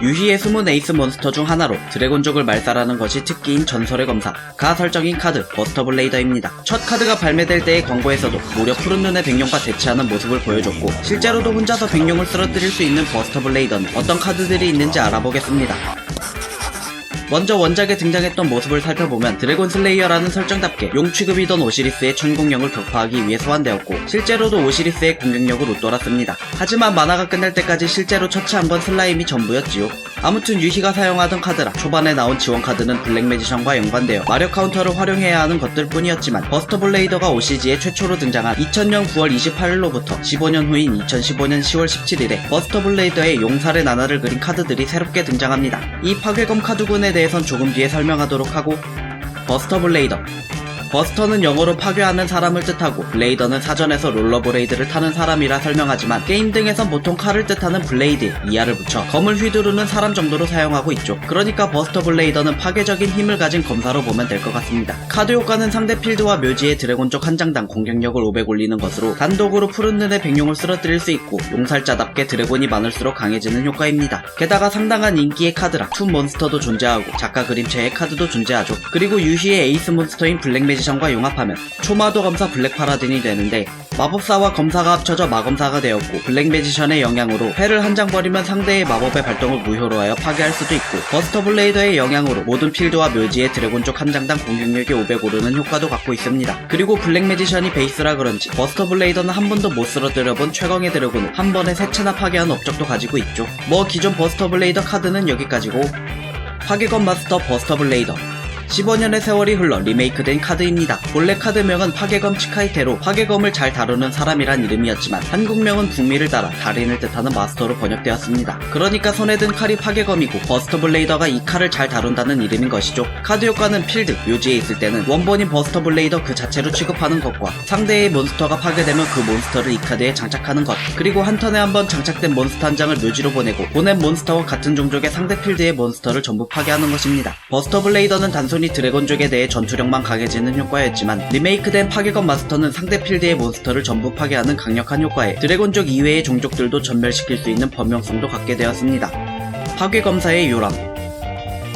유희의 숨은 에이스 몬스터 중 하나로 드래곤족을 말살하는 것이 특기인 전설의 검사 가 설정인 카드 버스터 블레이더입니다. 첫 카드가 발매될 때의 광고에서도 무려 푸른 눈의 백룡과 대치하는 모습을 보여줬고 실제로도 혼자서 백룡을 쓰러뜨릴 수 있는 버스터 블레이더는 어떤 카드들이 있는지 알아보겠습니다. 먼저 원작에 등장했던 모습을 살펴보면 드래곤 슬레이어라는 설정답게 용 취급이던 오시리스의 천공력을 격파하기 위해 소환되었고 실제로도 오시리스의 공격력을 웃돌았습니다. 하지만 만화가 끝날 때까지 실제로 처치한 건 슬라임이 전부였지요. 아무튼 유희가 사용하던 카드라 초반에 나온 지원 카드는 블랙 매지션과 연관되어 마력 카운터를 활용해야 하는 것들 뿐이었지만 버스터 블레이더가 OCG에 최초로 등장한 2000년 9월 28일로부터 15년 후인 2015년 10월 17일에 버스터 블레이더의 용살의 나날을 그린 카드들이 새롭게 등장합니다. 이 파괴검 카드군에 대해선 조금 뒤에 설명하도록 하고 버스터 블레이더 버스터는 영어로 파괴하는 사람을 뜻하고 블레이더는 사전에서 롤러브레이드를 타는 사람이라 설명하지만 게임 등에선 보통 칼을 뜻하는 블레이드 이하를 붙여 검을 휘두르는 사람 정도로 사용하고 있죠. 그러니까 버스터 블레이더는 파괴적인 힘을 가진 검사로 보면 될 것 같습니다. 카드 효과는 상대 필드와 묘지의 드래곤 쪽 한 장당 공격력을 500 올리는 것으로 단독으로 푸른 눈의 백룡을 쓰러뜨릴 수 있고 용살자답게 드래곤이 많을수록 강해지는 효과입니다. 게다가 상당한 인기의 카드라 툰 몬스터도 존재하고 작가 그림체의 카드도 존재하죠. 그리고 유희의 에이스 몬스터인 블랙 매 지션과 융합하면 초마도 검사 블랙 파라딘이 되는데 마법사와 검사가 합쳐져 마검사가 되었고 블랙 매지션의 영향으로 패를 한 장 버리면 상대의 마법의 발동을 무효로 하여 파괴할 수도 있고 버스터 블레이더의 영향으로 모든 필드와 묘지의 드래곤 쪽 한 장당 공격력이 500 오르는 효과도 갖고 있습니다. 그리고 블랙 매지션이 베이스라 그런지 버스터 블레이더는 한 번도 못 쓰러뜨려본 최강의 드래곤을 한 번에 세 채나 파괴한 업적도 가지고 있죠. 뭐 기존 버스터 블레이더 카드는 여기까지고 파괴건 마스터 버스터 블레이더 15년의 세월이 흘러 리메이크된 카드입니다. 본래 카드명은 파괴검 치카이테로 파괴검을 잘 다루는 사람이란 이름이었지만 한국명은 북미를 따라 달인을 뜻하는 마스터로 번역되었습니다. 그러니까 손에 든 칼이 파괴검이고 버스터 블레이더가 이 칼을 잘 다룬다는 이름인 것이죠. 카드 효과는 필드, 묘지에 있을 때는 원본인 버스터 블레이더 그 자체로 취급하는 것과 상대의 몬스터가 파괴되면 그 몬스터를 이 카드에 장착하는 것 그리고 한 턴에 한 번 장착된 몬스터 한 장을 묘지로 보내고 보낸 몬스터와 같은 종족의 상대 필드의 몬스터를 전부 파괴하는 것입니다. 버스터 블레이더는 단순 히 드래곤족에 대해 전투력만 강해지는 효과였지만 리메이크된 파괴검 마스터는 상대 필드의 몬스터를 전부 파괴하는 강력한 효과에 드래곤족 이외의 종족들도 전멸시킬 수 있는 범용성도 갖게 되었습니다. 파괴검사의 요람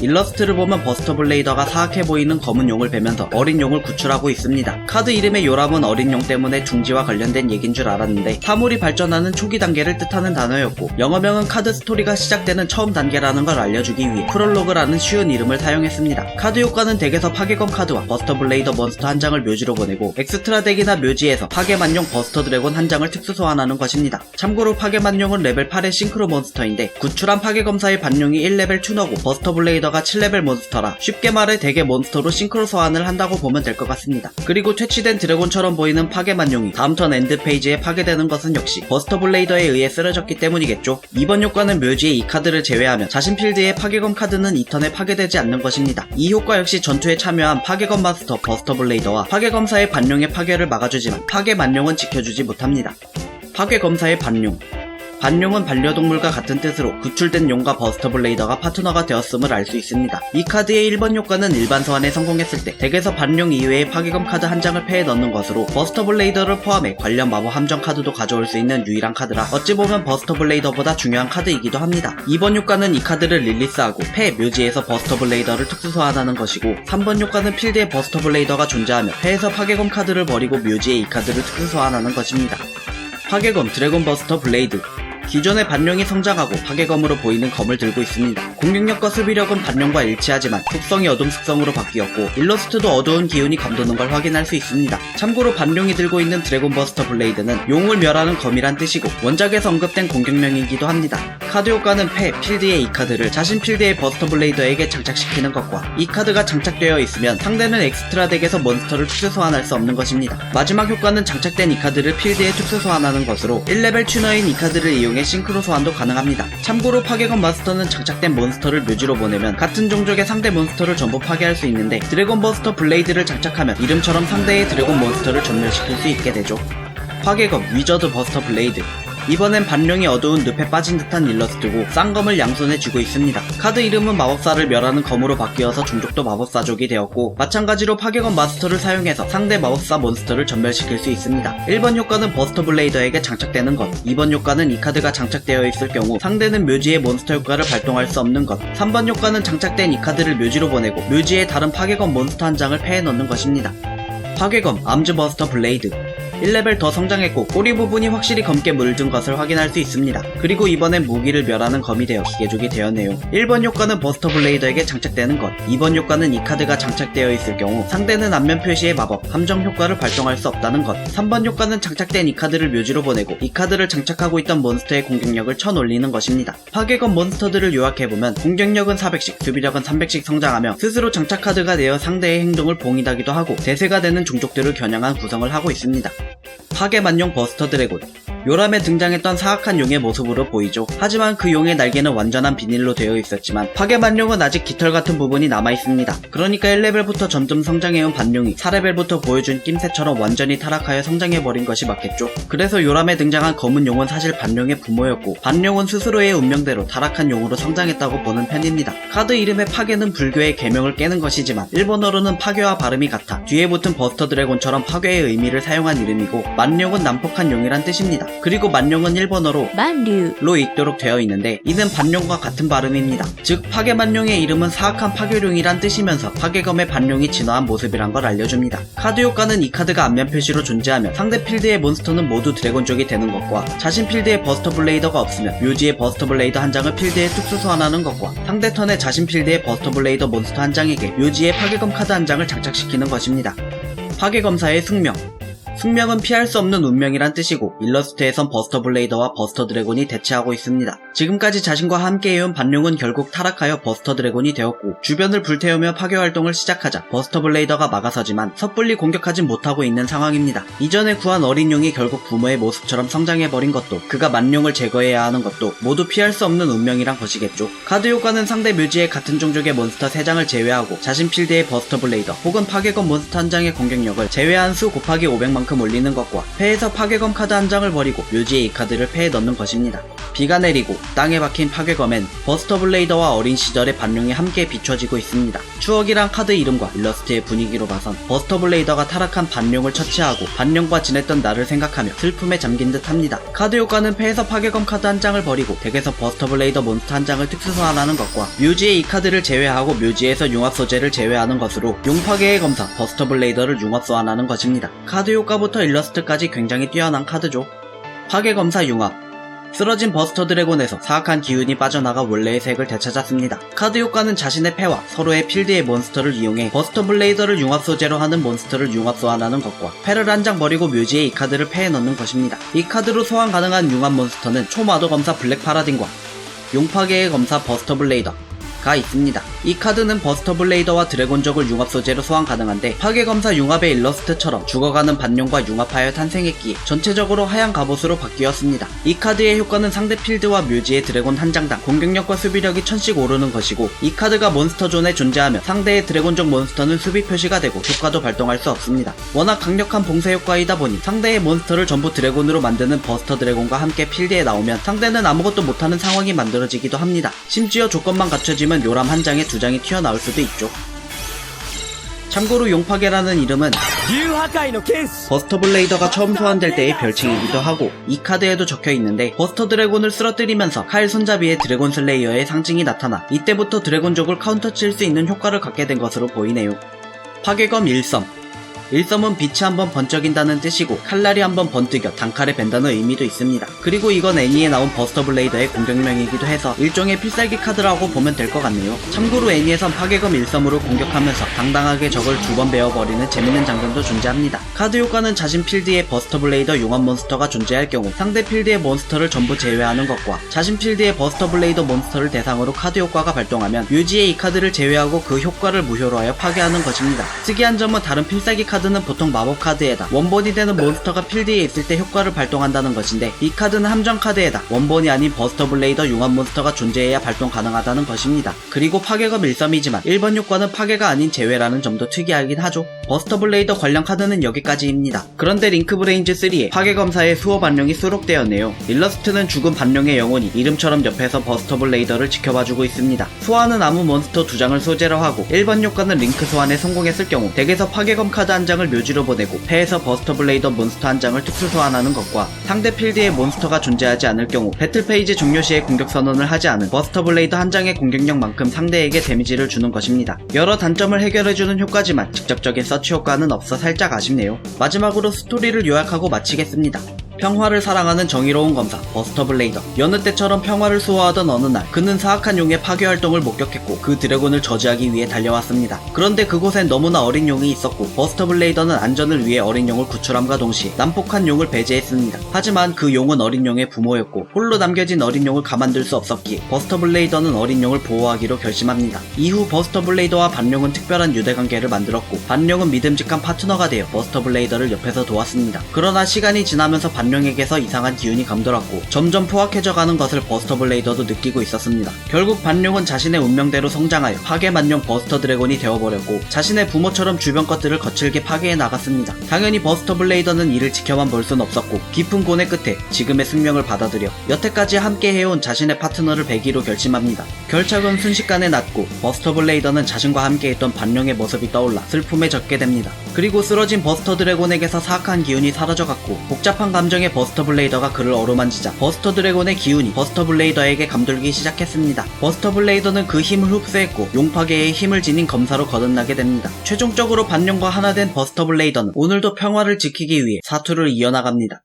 일러스트를 보면 버스터 블레이더가 사악해 보이는 검은 용을 베면서 어린 용을 구출하고 있습니다. 카드 이름의 요람은 어린 용 때문에 중지와 관련된 얘긴 줄 알았는데 사물이 발전하는 초기 단계를 뜻하는 단어였고 영어명은 카드 스토리가 시작되는 처음 단계라는 걸 알려주기 위해 프롤로그라는 쉬운 이름을 사용했습니다. 카드 효과는 덱에서 파괴검 카드와 버스터 블레이더 몬스터 한 장을 묘지로 보내고 엑스트라 덱이나 묘지에서 파괴만용 버스터 드래곤 한 장을 특수 소환하는 것입니다. 참고로 파괴만용은 레벨 8의 싱크로 몬스터인데 구출한 파괴검사의 반용이 1레벨 튜너고 버스터 블레이더 가 7레벨 몬스터라 쉽게 말해 대개 몬스터로 싱크로 소환을 한다고 보면 될 것 같습니다. 그리고 퇴치된 드래곤처럼 보이는 파괴만용이 다음 턴 엔드 페이지에 파괴되는 것은 역시 버스터 블레이더에 의해 쓰러졌기 때문이겠죠. 이번 효과는 묘지의 이 카드를 제외하면 자신 필드의 파괴검 카드는 이 턴에 파괴되지 않는 것입니다. 이 효과 역시 전투에 참여한 파괴검 마스터 버스터 블레이더와 파괴검사의 반용의 파괴를 막아주지만 파괴만용은 지켜주지 못합니다. 파괴검사의 반용 반용은 반려동물과 같은 뜻으로 구출된 용과 버스터 블레이더가 파트너가 되었음을 알 수 있습니다. 이 카드의 1번 효과는 일반 소환에 성공했을 때 덱에서 반용 이외의 파괴검 카드 한 장을 패에 넣는 것으로 버스터 블레이더를 포함해 관련 마법 함정 카드도 가져올 수 있는 유일한 카드라 어찌 보면 버스터 블레이더보다 중요한 카드이기도 합니다. 2번 효과는 이 카드를 릴리스하고 패 묘지에서 버스터 블레이더를 특수 소환하는 것이고 3번 효과는 필드에 버스터 블레이더가 존재하며 패에서 파괴검 카드를 버리고 묘지에 이 카드를 특수 소환하는 것입니다. 파괴검 드래곤 버스터 블레이드 기존의 반룡이 성장하고 파괴검으로 보이는 검을 들고 있습니다. 공격력과 수비력은 반룡과 일치하지만 속성이 어둠 속성으로 바뀌었고 일러스트도 어두운 기운이 감도는 걸 확인할 수 있습니다. 참고로 반룡이 들고 있는 드래곤 버스터 블레이드는 용을 멸하는 검이란 뜻이고 원작에서 언급된 공격명이기도 합니다. 카드 효과는 패, 필드의 이 카드를 자신 필드의 버스터 블레이더에게 장착시키는 것과 이 카드가 장착되어 있으면 상대는 엑스트라 덱에서 몬스터를 특수 소환할 수 없는 것입니다. 마지막 효과는 장착된 이 카드를 필드에 특수 소환하는 것으로 1레벨 튜너인 이 카드를 이용해 싱크로 소환도 가능합니다. 참고로 파괴검 마스터는 장착된 몬스터를 묘지로 보내면 같은 종족의 상대 몬스터를 전부 파괴할 수 있는데 드래곤 버스터 블레이드를 장착하면 이름처럼 상대의 드래곤 몬스터를 전멸시킬 수 있게 되죠. 파괴검 위저드 버스터 블레이드 이번엔 반룡이 어두운 늪에 빠진 듯한 일러스트고 쌍검을 양손에 쥐고 있습니다. 카드 이름은 마법사를 멸하는 검으로 바뀌어서 종족도 마법사족이 되었고 마찬가지로 파괴검 마스터를 사용해서 상대 마법사 몬스터를 전멸시킬 수 있습니다. 1번 효과는 버스터 블레이더에게 장착되는 것 2번 효과는 이 카드가 장착되어 있을 경우 상대는 묘지의 몬스터 효과를 발동할 수 없는 것 3번 효과는 장착된 이 카드를 묘지로 보내고 묘지의 다른 파괴검 몬스터 한 장을 패해 넣는 것입니다. 파괴검 암즈버스터 블레이드 1레벨 더 성장했고 꼬리 부분이 확실히 검게 물든 것을 확인할 수 있습니다. 그리고 이번엔 무기를 멸하는 검이 되어 기계족이 되었네요. 1번 효과는 버스터 블레이더에게 장착되는 것 2번 효과는 이 카드가 장착되어 있을 경우 상대는 앞면 표시의 마법, 함정 효과를 발동할 수 없다는 것 3번 효과는 장착된 이 카드를 묘지로 보내고 이 카드를 장착하고 있던 몬스터의 공격력을 천 올리는 것입니다. 파괴검 몬스터들을 요약해보면 공격력은 400씩, 수비력은 300씩 성장하며 스스로 장착 카드가 되어 상대의 행동을 봉인하기도 하고 대세가 되는 종족들을 겨냥한 구성을 하고 있습니다. 파괴만용 버스터 드래곤 요람에 등장했던 사악한 용의 모습으로 보이죠. 하지만 그 용의 날개는 완전한 비닐로 되어 있었지만 파괴만용은 아직 깃털 같은 부분이 남아 있습니다. 그러니까 1레벨부터 점점 성장해온 반용이 4레벨부터 보여준 낌새처럼 완전히 타락하여 성장해버린 것이 맞겠죠. 그래서 요람에 등장한 검은 용은 사실 반용의 부모였고 반용은 스스로의 운명대로 타락한 용으로 성장했다고 보는 편입니다. 카드 이름의 파괴는 불교의 계명을 깨는 것이지만 일본어로는 파괴와 발음이 같아 뒤에 붙은 버스터 드래곤처럼 파괴의 의미를 사용한 이름이고 만용은 난폭한 용이란 뜻입니다. 그리고 만용은 일본어로 万竜로 읽도록 되어 있는데 이는 반룡과 같은 발음입니다. 즉 파괴만룡의 이름은 사악한 파괴룡이란 뜻이면서 파괴검의 반룡이 진화한 모습이란 걸 알려줍니다. 카드 효과는 이 카드가 앞면 표시로 존재하며 상대 필드의 몬스터는 모두 드래곤족이 되는 것과 자신 필드에 버스터 블레이더가 없으면 묘지의 버스터 블레이더 한 장을 필드에 특수 소환하는 것과 상대 턴에 자신 필드의 버스터 블레이더 몬스터 한 장에게 묘지의 파괴검 카드 한 장을 장착시키는 것입니다. 파괴검사의 숙명 숙명은 피할 수 없는 운명이란 뜻이고 일러스트에선 버스터 블레이더와 버스터 드래곤이 대치하고 있습니다. 지금까지 자신과 함께해온 반룡은 결국 타락하여 버스터 드래곤이 되었고 주변을 불태우며 파괴 활동을 시작하자 버스터 블레이더가 막아서지만 섣불리 공격하진 못하고 있는 상황입니다. 이전에 구한 어린 용이 결국 부모의 모습처럼 성장해버린 것도 그가 만룡을 제거해야 하는 것도 모두 피할 수 없는 운명이란 것이겠죠. 카드 효과는 상대 묘지의 같은 종족의 몬스터 3장을 제외하고 자신 필드의 버스터 블레이더 혹은 파괴검 몬스터 한 장의 공격력을 제외한 수 곱하기 500만 큼 올리는 것과 패에서 파괴검 카드 한 장을 버리고 묘지에 이 카드를 패에 넣는 것입니다. 비가 내리고 땅에 박힌 파괴검엔 버스터 블레이더와 어린 시절의 반룡이 함께 비춰지고 있습니다. 추억이란 카드 이름과 일러스트의 분위기로 봐선 버스터 블레이더가 타락한 반룡을 처치하고 반룡과 지냈던 나를 생각하며 슬픔에 잠긴 듯 합니다. 카드 효과는 패에서 파괴검 카드 한 장을 버리고 덱에서 버스터 블레이더 몬스터 한 장을 특수 소환하는 것과 묘지에 이 카드를 제외하고 묘지에서 융합 소재를 제외하는 것으로 용파괴의 검사 버스터 블레이더를 융합 소환하는 것입니다. 카드 효과부터 일러스트까지 굉장히 뛰어난 카드죠. 파괴검사 융합 쓰러진 버스터 드래곤에서 사악한 기운이 빠져나가 원래의 색을 되찾았습니다. 카드 효과는 자신의 패와 서로의 필드의 몬스터를 이용해 버스터 블레이더를 융합 소재로 하는 몬스터를 융합 소환하는 것과 패를 한 장 버리고 묘지에 이 카드를 패에 넣는 것입니다. 이 카드로 소환 가능한 융합 몬스터는 초마도 검사 블랙 파라딘과 용파계의 검사 버스터 블레이더 가 있습니다. 이 카드는 버스터 블레이더와 드래곤적을 융합 소재로 소환 가능한데 파괴검사 융합의 일러스트처럼 죽어가는 반룡과 융합하여 탄생했기에 전체적으로 하얀 갑옷으로 바뀌었습니다. 이 카드의 효과는 상대 필드와 묘지의 드래곤 한 장당 공격력과 수비력이 천씩 오르는 것이고 이 카드가 몬스터 존에 존재하며 상대의 드래곤적 몬스터는 수비 표시가 되고 효과도 발동할 수 없습니다. 워낙 강력한 봉쇄 효과이다 보니 상대의 몬스터를 전부 드래곤으로 만드는 버스터 드래곤과 함께 필드에 나오면 상대는 아무것도 못하는 상황이 만들어지기도 합니다. 심지어 조건만 갖춰지면 아니면 요람 한 장에 두 장이 튀어나올 수도 있죠. 참고로 용파괴라는 이름은 버스터 블레이더가 처음 소환될 때의 별칭이기도 하고 이 카드에도 적혀 있는데 버스터 드래곤을 쓰러뜨리면서 칼 손잡이의 드래곤 슬레이어의 상징이 나타나 이때부터 드래곤족을 카운터 칠 수 있는 효과를 갖게 된 것으로 보이네요. 파괴검 1성 일섬은 빛이 한번 번쩍인다는 뜻이고 칼날이 한번 번뜩여 단칼에 벤다는 의미도 있습니다. 그리고 이건 애니에 나온 버스터 블레이더의 공격명이기도 해서 일종의 필살기 카드라고 보면 될 것 같네요. 참고로 애니에선 파괴검 일섬으로 공격하면서 당당하게 적을 두 번 베어버리는 재밌는 장면도 존재합니다. 카드 효과는 자신 필드에 버스터 블레이더 용암 몬스터가 존재할 경우 상대 필드의 몬스터를 전부 제외하는 것과 자신 필드의 버스터 블레이더 몬스터를 대상으로 카드 효과가 발동하면 묘지의 이 카드를 제외하고 그 효과를 무효로 하여 파괴하는 것입니다. 특이한 점은 다른 필살기 카드 는 보통 마법 카드에다 원본이 되는 몬스터가 필드에 있을 때 효과를 발동한다는 것인데 이 카드는 함정 카드에다 원본이 아닌 버스터 블레이더 융합 몬스터가 존재해야 발동 가능하다는 것입니다. 그리고 파괴검 일섬이지만 1번 효과는 파괴가 아닌 제외라는 점도 특이하긴 하죠. 버스터 블레이더 관련 카드는 여기까지입니다. 그런데 링크 브레인즈 3에 파괴 검사에 수호 반룡이 수록되었네요. 일러스트는 죽은 반룡의 영혼이 이름처럼 옆에서 버스터 블레이더를 지켜봐주고 있습니다. 소환은 아무 몬스터 두 장을 소재로 하고 1번 효과는 링크 소환에 성공했을 경우 덱에서 파괴검 카드 한 장을 묘지로 보내고 패에서 버스터 블레이더 몬스터 한 장을 특수 소환하는 것과 상대 필드에 몬스터가 존재하지 않을 경우 배틀 페이지 종료 시에 공격 선언을 하지 않은 버스터 블레이더 한 장의 공격력만큼 상대에게 데미지를 주는 것입니다. 여러 단점을 해결해주는 효과지만 직접적인 서치 효과는 없어 살짝 아쉽네요. 마지막으로 스토리를 요약하고 마치겠습니다. 평화를 사랑하는 정의로운 검사 버스터 블레이더 여느 때처럼 평화를 수호하던 어느 날 그는 사악한 용의 파괴 활동을 목격했고 그 드래곤을 저지하기 위해 달려왔습니다. 그런데 그곳엔 너무나 어린 용이 있었고 버스터 블레이더는 안전을 위해 어린 용을 구출함과 동시에 난폭한 용을 배제했습니다. 하지만 그 용은 어린 용의 부모였고 홀로 남겨진 어린 용을 가만둘 수 없었기에 버스터 블레이더는 어린 용을 보호하기로 결심합니다. 이후 버스터 블레이더와 반룡은 특별한 유대 관계를 만들었고 반룡은 믿음직한 파트너가 되어 버스터 블레이더를 옆에서 도왔습니다. 그러나 시간이 지나면서 반 룡에게서 이상한 기운이 감돌았고 점점 포악해져가는 것을 버스터 블레이더도 느끼고 있었습니다. 결국 반룡은 자신의 운명대로 성장하여 파괴 만룡 버스터 드래곤이 되어버렸고 자신의 부모처럼 주변 것들을 거칠게 파괴해 나갔습니다. 당연히 버스터 블레이더는 이를 지켜만 볼 순 없었고 깊은 고뇌 끝에 지금의 숙명을 받아들여 여태까지 함께 해온 자신의 파트너를 배기로 결심합니다. 결착은 순식간에 났고 버스터 블레이더는 자신과 함께했던 반룡의 모습이 떠올라 슬픔에 젖게 됩니다. 그리고 쓰러진 버스터 드래곤에게서 사악한 기운이 사라져갔고 복잡한 감정 의 버스터 블레이더가 그를 어루만지자 버스터 드래곤의 기운이 버스터 블레이더에게 감돌기 시작했습니다. 버스터 블레이더는 그 힘을 흡수했고 용파계의 힘을 지닌 검사로 거듭나게 됩니다. 최종적으로 반룡과 하나 된 버스터 블레이더는 오늘도 평화를 지키기 위해 사투를 이어나갑니다.